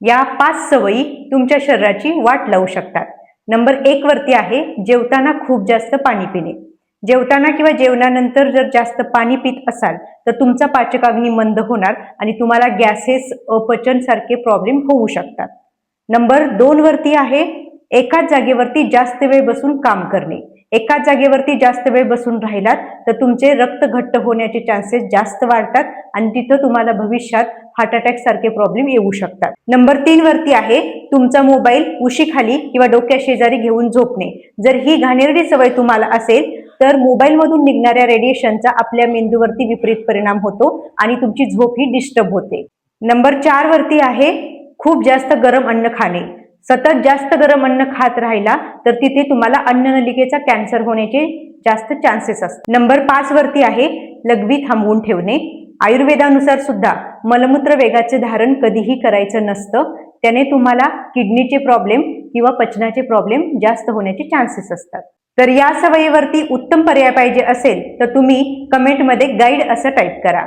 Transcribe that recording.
या पाच सवयी तुमच्या शरीराची वाट लावू शकतात. नंबर एक वरती आहे जेवताना खूप जास्त पाणी पिणे. जेवताना किंवा जेवणानंतर जर जास्त पाणी पित असाल तर तुमचा पाचकाग्नी मंद होणार आणि तुम्हाला गॅसेस अपचन सारखे प्रॉब्लेम होऊ शकतात. नंबर दोन वरती आहे एकाच जागेवरती जास्त वेळ बसून काम करणे. एकाच जागेवरती जास्त वेळ बसून राहिलात तर तुमचे रक्त घट्ट होण्याचे चान्सेस जास्त वाढतात आणि तिथं तुम्हाला भविष्यात हार्ट अटॅक सारखे प्रॉब्लेम येऊ शकतात. नंबर तीन वरती आहे तुमचा मोबाईल उशीखाली किंवा डोक्या शेजारी घेऊन झोपणे. जर ही घाणेरडी सवय तुम्हाला असेल तर मोबाईलमधून निघणाऱ्या रेडिएशनचा आपल्या मेंदूवरती विपरीत परिणाम होतो आणि तुमची झोप ही डिस्टर्ब होते. नंबर चार वरती आहे खूप जास्त गरम अन्न खाणे. सतत जास्त गरम अन्न खात राहिला तर तिथे तुम्हाला अन्ननलिकेचा कॅन्सर होण्याचे जास्त चान्सेस असतात. नंबर पाच वरती आहे लघवी थांबवून ठेवणे. आयुर्वेदानुसार सुद्धा मलमूत्र वेगाचे धारण कधीही करायचं नसतं. त्याने तुम्हाला किडनीचे प्रॉब्लेम किंवा पचनाचे प्रॉब्लेम जास्त होण्याचे चान्सेस असतात. तर या सवयीवरती उत्तम पर्याय पाहिजे असेल तर तुम्ही कमेंटमध्ये गाईड असं टाईप करा.